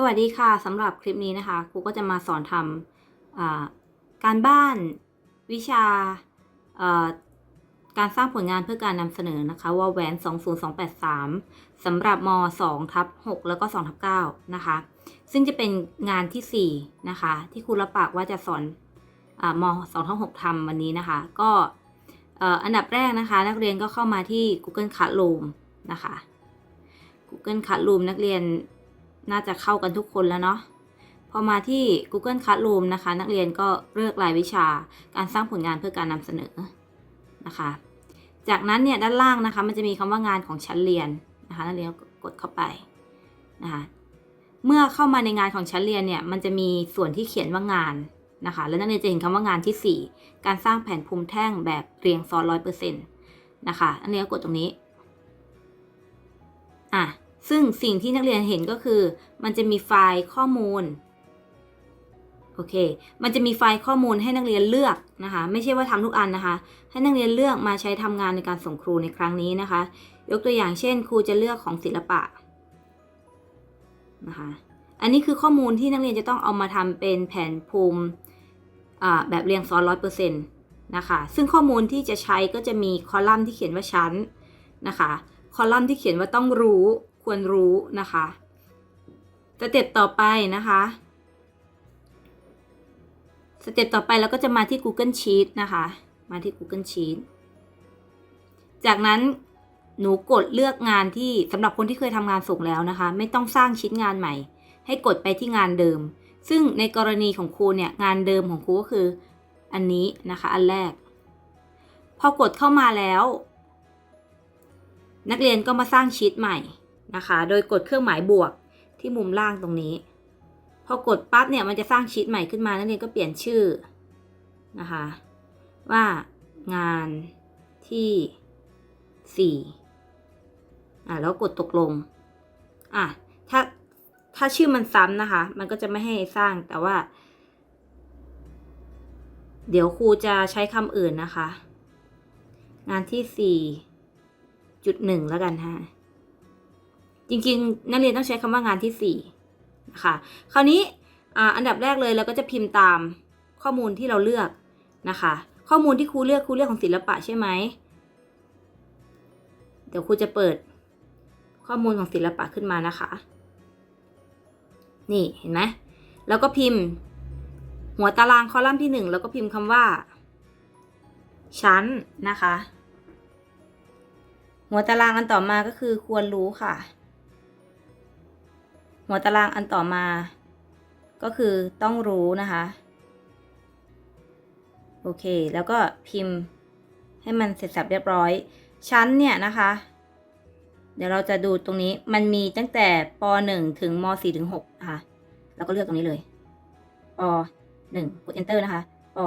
สวัสดีค่ะสำหรับคลิปนี้นะคะครูก็จะมาสอนทำการบ้านวิชาการสร้างผลงานเพื่อการนำเสนอนะคะว่าแหวน 20283สำหรับม2ทับ6แล้วก็2ทับ9นะคะ ซึ่งจะเป็นงานทีสี่4 นะคะ ที่ครูรับปากว่าจะสอนอม2ทับ6ทำวันนี้นะคะ ก็อันดับแรกนะคะ นักเรียนก็เข้ามาที่ Google Classroom นะคะ Google Classroom นักเรียน น่าจะเข้ากันทุกคนแล้วเนาะพอมาที่ Google Classroom นะคะ นักเรียนก็เลือกรายวิชาการสร้างผลงานเพื่อการนำเสนอนะคะ จากนั้นเนี่ยด้านล่างนะคะ มันจะมีคำว่างานของชั้นเรียนนะคะนักเรียนกดเข้าไปนะคะเมื่อเข้ามาในงานของชั้นเรียนเนี่ยมันจะมีส่วนที่เขียนว่างานนะคะ แล้วนักเรียนจะเห็นคำว่างานที่ 4 การสร้างแผนภูมิแท่งแบบเรียงซ้อนร้อยเปอร์เซ็นต์นะคะนักเรียนก็กดตรงนี้ ซึ่งสิ่งที่นักเรียนเห็นก็คือ มันจะมีไฟล์ข้อมูลโอเค มันจะมีไฟล์ข้อมูลให้นักเรียนเลือกนะคะ ไม่ใช่ว่าทำทุกอันนะคะ ให้นักเรียนเลือกมาใช้ทำงานในการส่งครูในครั้งนี้นะคะ ยกตัวอย่างเช่น ครูจะเลือกของศิลปะนะคะ อันนี้คือข้อมูลที่นักเรียนจะต้องเอามาทำเป็นแผนภูมิแบบเรียงซ้อนร้อยเปอร์เซ็นต์นะคะ ซึ่งข้อมูลที่จะใช้ก็จะมีคอลัมน์ที่เขียนว่าชั้นนะคะ คอลัมน์ที่เขียนว่าต้องรู้ควรรู้นะคะสเต็ปต่อไปนะคะสเต็ปต่อไปเราก็จะมาที่ Google Sheet นะคะ มาที่ Google Sheet จากนั้นหนูกดเลือกงานที่สำหรับคนที่เคยทำงานส่งแล้วนะคะ ไม่ต้องสร้างชิ้นงานใหม่ ให้กดไปที่งานเดิม ซึ่งในกรณีของครูเนี่ยงานเดิมของครูก็คืออันนี้นะคะอันแรก พอกดเข้ามาแล้ว นักเรียนก็มาสร้างชีตใหม่ นะคะ โดยกดเครื่องหมายบวกที่มุมล่างตรงนี้ พอกดปั๊บเนี่ยมันจะสร้างชีตใหม่ขึ้นมานักเรียนก็เปลี่ยนชื่อนะคะ ว่างานที่สี่อะแล้วกดตกลงอะถ้าถ้าชื่อมันซ้ำนะคะ มันก็จะไม่ให้สร้างแต่ว่า เดี๋ยวครูจะใช้คำอื่นนะคะ งานที่สี่จุดหนึ่งแล้วกันฮะ จริงๆ นักเรียนต้องใช้คำว่างานที่สี่นะคะคราวนี้อันดับแรกเลยเราก็จะพิมพ์ตามข้อมูลที่เราเลือกนะคะ ข้อมูลที่ครูเลือกครูเลือกของศิลปะใช่ไหมเดี๋ยวครูจะเปิดข้อมูลของศิลปะขึ้นมานะคะ นี่เห็นไหมแล้วก็พิมพ์ หัวตารางคอลัมน์ที่หนึ่งแล้วก็พิมพ์คำว่า ชั้นนะคะ หัวตารางอันต่อมาก็คือควรรู้ค่ะ หัวตารางอันต่อมา ก็คือต้องรู้นะคะ โอเค แล้วก็พิมพ์ให้มันเสร็จสับเรียบร้อย ชั้นเนี่ยนะคะ เดี๋ยวเราจะดูตรงนี้มันมีตั้งแต่ป .1 ถึงม .4 ถึง6นะคะเราก็เลือกตรงนี้เลยป .1 กด enter นะคะป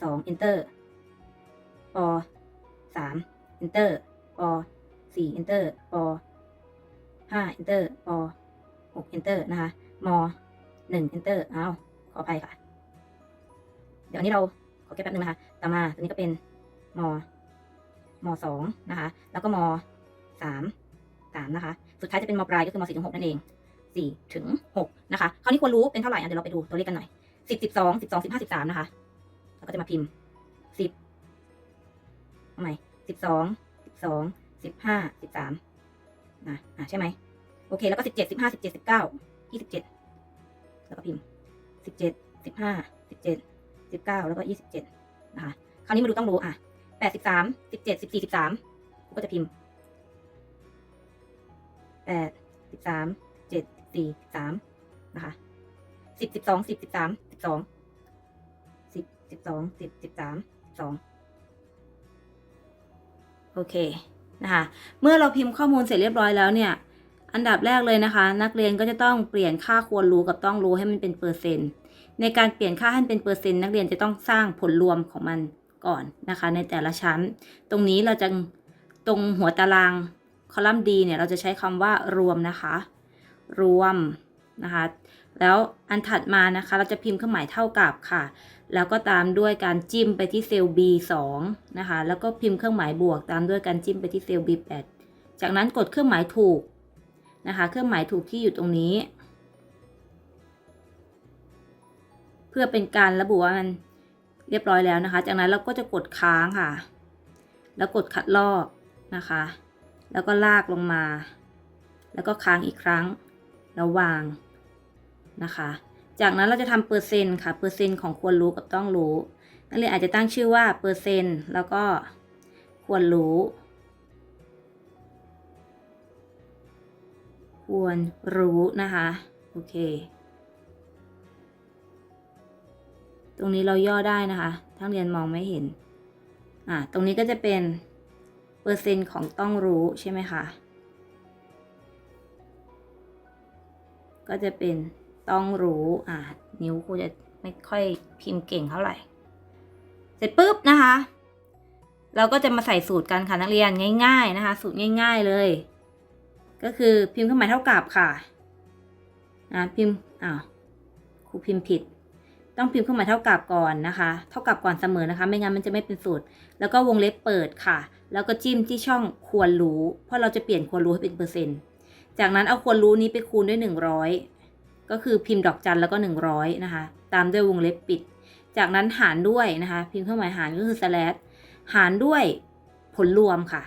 .2 enter ป .3 enter ป 4 enter ป 5 enter ป 6 enter นะคะม1 enter เอาขออภัยค่ะ เดี๋ยวอันนี้เราขอแก้แป๊บนึงนะคะ ต่อมาตัวนี้ก็เป็นมม2นะคะ แล้วก็ม3 3นะคะ สุดท้ายจะเป็นมปลายก็คือม4ถึง6นั่นเอง4ถึง6นะคะ คราวนี้ควรรู้เป็นเท่าไหร่อะเดี๋ยวเราไปดูตัวเลขกันหน่อย 10 12 12 15 13 นะคะ แล้วก็จะมาพิมพ์ 10ทำไม12 12 15 13นะอะใช่ไหม โอเค แล้วก็สิบเจ็ดสิบห้าสิบเจ็ดสิบเก้ายี่สิบเจ็ดแล้วก็พิมพ์สิบเจ็ดสิบห้าสิบเจ็ดสิบเก้าแล้วก็ยี่สิบเจ็ดนะคะ คราวนี้มาดูต้องรู้อะแปดสิบสามสิบเจ็ดสิบสี่สิบสามกูก็จะพิมพ์แปดสิบสามเจ็ดสี่สามนะคะสิบสิบสองสิบสิบสามสิบสองสิบสิบสองสิบสิบสามสองโอเคนะคะ เมื่อเราพิมพ์ข้อมูลเสร็จเรียบร้อยแล้วเนี่ย อันดับแรกเลยนะคะ นักเรียนก็จะต้องเปลี่ยนค่าควรรู้กับต้องรู้ให้มันเป็นเปอร์เซ็นต์ ในการเปลี่ยนค่าให้เป็นเปอร์เซ็นต์นักเรียนจะต้องสร้างผลรวมของมันก่อนนะคะ ในแต่ละชั้น ตรงนี้เราจะตรงหัวตารางคอลัมน์ D เนี่ยเราจะใช้คำว่ารวมนะคะ รวมนะคะ แล้วอันถัดมานะคะ เราจะพิมพ์เครื่องหมายเท่ากับค่ะ แล้วก็ตามด้วยการจิ้มไปที่เซลล์ B2 นะคะ แล้วก็พิมพ์เครื่องหมายบวก ตามด้วยการจิ้มไปที่เซลล์ B8 จากนั้นกดเครื่องหมายถูก นะคะ เครื่องหมายถูกที่อยู่ตรงนี้ เพื่อเป็นการระบุว่ามันเรียบร้อยแล้วนะคะ จากนั้นเราก็จะกดค้างค่ะ แล้วกดคัดลอกนะคะ แล้วก็ลากลงมา แล้วก็ค้างอีกครั้ง แล้ววางนะคะ จากนั้นเราจะทำเปอร์เซ็นต์ค่ะ เปอร์เซ็นต์ของควรรู้กับต้องรู้ นักเรียนอาจจะตั้งชื่อว่าเปอร์เซ็นต์แล้วก็ควรรู้ ควรรู้นะคะ โอเค ตรงนี้เราย่อได้นะคะถ้าเรียนมองไม่เห็น อ่า ตรงนี้ก็จะเป็นเปอร์เซ็นต์ของต้องรู้ใช่ไหมคะ ก็จะเป็นต้องรู้ อ่า นิ้วครูจะไม่ค่อยพิมพ์เก่งเท่าไหร่ เสร็จปุ๊บนะคะ เราก็จะมาใส่สูตรกันค่ะนักเรียนง่าย ๆนะคะ สูตรง่าย ๆเลย ก็คือพิมพ์เครื่องหมายเท่ากับค่ะนะพิมพ์อ้าวครูพิมพ์ผิด ต้องพิมพ์เครื่องหมายเท่ากับก่อนนะคะ เท่ากับก่อนเสมอนะคะ ไม่งั้นมันจะไม่เป็นสูตร แล้วก็วงเล็บเปิดค่ะ แล้วก็จิ้มที่ช่องควรรู้ เพราะเราจะเปลี่ยนควรรู้ให้เป็นเปอร์เซ็นต์จากนั้นเอาควรรู้นี้ไปคูณด้วย 100 ก็คือพิมพ์ดอกจันแล้วก็ 100 นะคะ ตามด้วยวงเล็บปิด จากนั้นหารด้วยนะคะ พิมพ์เครื่องหมายหารก็คือ slash หารด้วยผลรวมค่ะ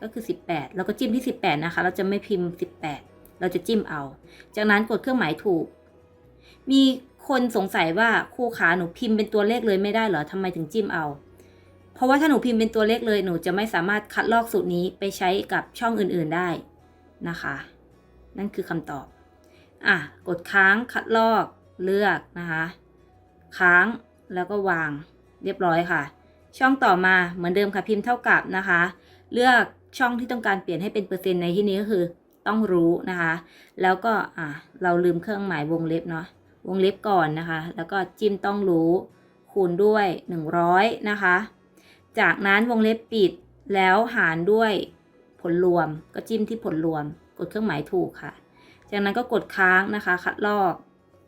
ก็คือ 18 แล้วก็จิ้มที่ 18 นะคะ เราจะไม่พิมพ์ 18 เราจะจิ้มเอา จากนั้นกดเครื่องหมายถูก มีคนสงสัยว่าครูขาหนูพิมพ์เป็นตัวเลขเลยไม่ได้เหรอทำไมถึงจิ้มเอา เพราะว่าถ้าหนูพิมพ์เป็นตัวเลขเลยหนูจะไม่สามารถคัดลอกสูตรนี้ไปใช้กับช่องอื่นๆได้นะคะ นั่นคือคำตอบ อะ กดค้างคัดลอกเลือกนะคะ ค้างแล้วก็วางเรียบร้อยค่ะ ช่องต่อมาเหมือนเดิมค่ะพิมพ์เท่ากับนะคะ เลือก ช่องที่ต้องการเปลี่ยนให้เป็นเปอร์เซ็นต์ในที่นี้ก็คือต้องรู้นะคะ แล้วก็อะเราลืมเครื่องหมายวงเล็บเนาะวงเล็บก่อนนะคะ แล้วก็จิ้มต้องรู้คูณด้วย 100 นะคะ จากนั้นวงเล็บปิดแล้วหารด้วยผลรวม ก็จิ้มที่ผลรวม กดเครื่องหมายถูกค่ะ จากนั้นก็กดค้างนะคะ คัดลอก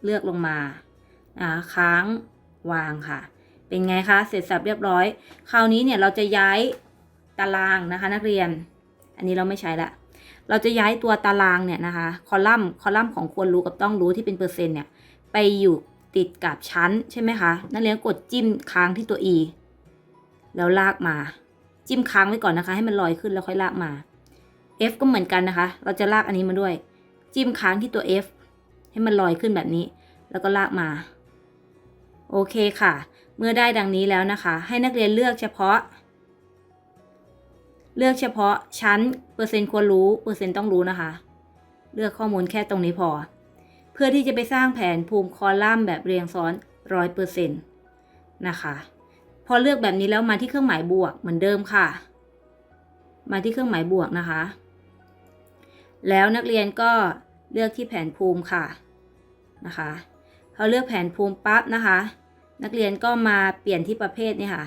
เลือกลงมาอ่าค้างวางค่ะ เป็นไงคะ เสร็จสับเรียบร้อย คราวนี้เนี่ยเราจะย้าย ตารางนะคะนักเรียน อันนี้เราไม่ใช้ละ เราจะย้ายตัวตารางเนี่ยนะคะคอลัมน์คอลัมน์ของควรรู้กับต้องรู้ที่เป็นเปอร์เซ็นต์เนี่ยไปอยู่ติดกับชั้นใช่ไหมคะ นักเรียนกดจิ้มค้างที่ตัว e แล้วลากมา จิ้มค้างไว้ก่อนนะคะ ให้มันลอยขึ้นแล้วค่อยลากมา f ก็เหมือนกันนะคะ เราจะลากอันนี้มาด้วย จิ้มค้างที่ตัว f ให้มันลอยขึ้นแบบนี้ แล้วก็ลากมา โอเคค่ะ เมื่อได้ดังนี้แล้วนะคะ ให้นักเรียนเลือกเฉพาะ เลือกเฉพาะชั้นเปอร์เซ็นต์ควรรู้เปอร์เซ็นต์ต้องรู้นะคะ เลือกข้อมูลแค่ตรงนี้พอ เพื่อที่จะไปสร้างแผนภูมิคอลัมน์แบบเรียงซ้อนร้อยเปอร์เซ็นต์นะคะ พอเลือกแบบนี้แล้วมาที่เครื่องหมายบวกเหมือนเดิมค่ะ มาที่เครื่องหมายบวกนะคะ แล้วนักเรียนก็เลือกที่แผนภูมิค่ะนะคะพอเลือกแผนภูมิปั๊บนะคะ นักเรียนก็มาเปลี่ยนที่ประเภทนี่ค่ะ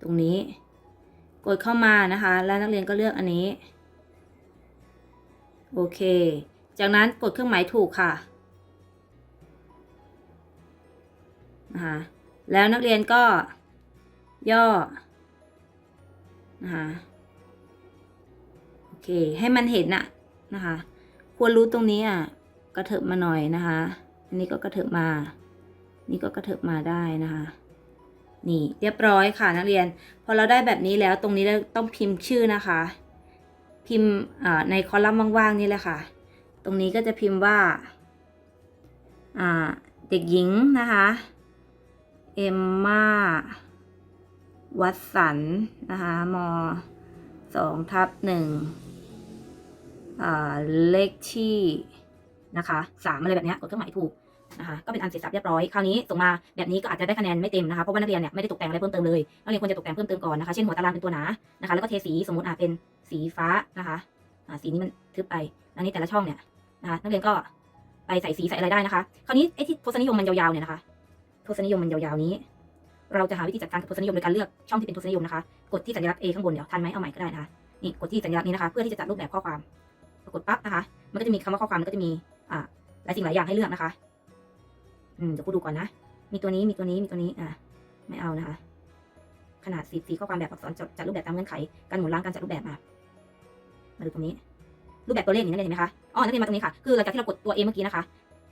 ตรงนี้ กดเข้ามานะคะ แล้วนักเรียนก็เลือกอันนี้ โอเค จากนั้นกดเครื่องหมายถูกค่ะนะคะแล้วนักเรียนก็ย่อนะคะโอเค ให้มันเห็นน่ะนะคะ ควรรู้ตรงนี้อะกระเถิบมาหน่อยนะคะ อันนี้ก็กระเถิบมา นี่ก็กระเถิบมาได้นะคะ นี่เรียบร้อยค่ะนักเรียน พอเราได้แบบนี้แล้วตรงนี้เราต้องพิมพ์ชื่อนะคะ พิมพ์ในคอลัมน์ว่างๆนี่แหละค่ะ ตรงนี้ก็จะพิมพ์ว่าเด็กหญิงนะคะเอมมาวัดสันนะคะมสองทับหนึ่งเลขที่นะคะสามอะไรแบบนี้กดเครื่องหมายถูก นะคะก็เป็นอันเสร็จสับเรียบร้อยคราวนี้ส่งมาแบบนี้ก็อาจจะได้คะแนนไม่เต็มนะคะเพราะว่านักเรียนเนี่ยไม่ได้ตกแต่งอะไรเพิ่มเติมเลยนักเรียนควรจะตกแต่งเพิ่มเติมก่อนนะคะเช่นหัวตารางเป็นตัวหนานะคะแล้วก็เทสีสมมติอ่าเป็นสีฟ้านะคะอ่าสีนี้มันทึบไปอันนี้แต่ละช่องเนี่ยนะคะนักเรียนก็ไปใส่สีใส่อะไรได้นะคะ คราวนี้ไอ้ที่ทศนิยมมันยาวๆเนี่ยนะคะทศนิยมมันยาวๆนี้ เราจะหาวิธีจัดการกับทศนิยมโดยการเลือกช่องที่เป็นทศนิยมนะคะ กดที่สัญลักษณ์ A ข้างบนเดี๋ยวทันไหมเอาใหม่ก็ได้นะคะนี่กดที่สัญลักษณ์นี้นะคะ เพื่อที่จะจัดรูปแบบข้อความกดปั๊บนะคะ มันก็จะมีคำว่าข้อความมันก็จะมีอ่าหลายสิ่งหลายอย่างให้เลือกนะคะ อืมเดี๋ยวพูดดูก่อนนะ มีตัวนี้มีตัวนี้มีตัวนี้อ่าไม่เอานะคะ ขนาดสีสีข้อความแบบอักษรจัดรูปแบบตามเงื่อนไข การหมุนล้างการจัดรูปแบบมามาดูตรงนี้ รูปแบบตัวเลขนี่นักเรียนเห็นไหมคะอ๋อนักเรียนมาตรงนี้ค่ะ คือหลังจากที่เรากดตัว A เมื่อกี้นะคะ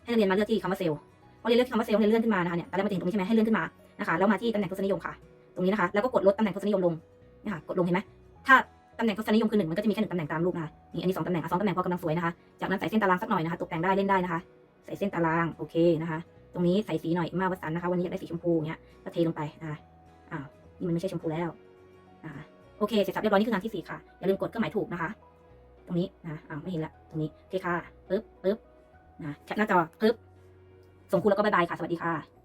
ให้นักเรียนมาเลือกที่คำว่าเซลล์พอเรียนเลือกคำว่าเซลล์เรียนเลื่อนขึ้นมานะคะเนี่ยตอนแรกมันจะเห็นตรงนี้ใช่ไหมให้เลื่อนขึ้นมานะคะแล้วมาที่ตำแหน่งทศนิยมค่ะ ตรงนี้นะคะ แล้วก็กดลดตำแหน่งทศนิยมลงนะคะกดลงเห็นไหมถ้าตำแหน่งทศนิยมคือหนึ่งมันก็จะมีแค่หนึ่งตำแหน่งตามรูปนะคะนี่อันนี้สองตำแหน่งอะสองตำแหน่งพอกำลังสวยนะคะ จากนั้นใส่เส้นตารางสักหน่อยนะคะ ตกแต่งได้เล่นได้นะคะ ใส่เส้นตารางโอเคนะคะ ตรงนี้ใส่สีหน่อยมาวัสันนะคะ วันนี้อยากได้สีชมพูอย่างเงี้ยก็เทลงไปอ่าอ่านี่มันไม่ใช่ชมพูแล้วอ่าโอเคเสร็จสับเรียบร้อยนี่คืองานที่สี่ค่ะอย่าลืมกดเครื่องหมายถูกนะคะ ตรงนี้นะอ้าวไม่เห็นละตรงนี้โอเคค่ะปึ๊บปึ๊บนะแคปหน้าจอปึ๊บส่งครูแล้วก็บายบายค่ะสวัสดีค่ะ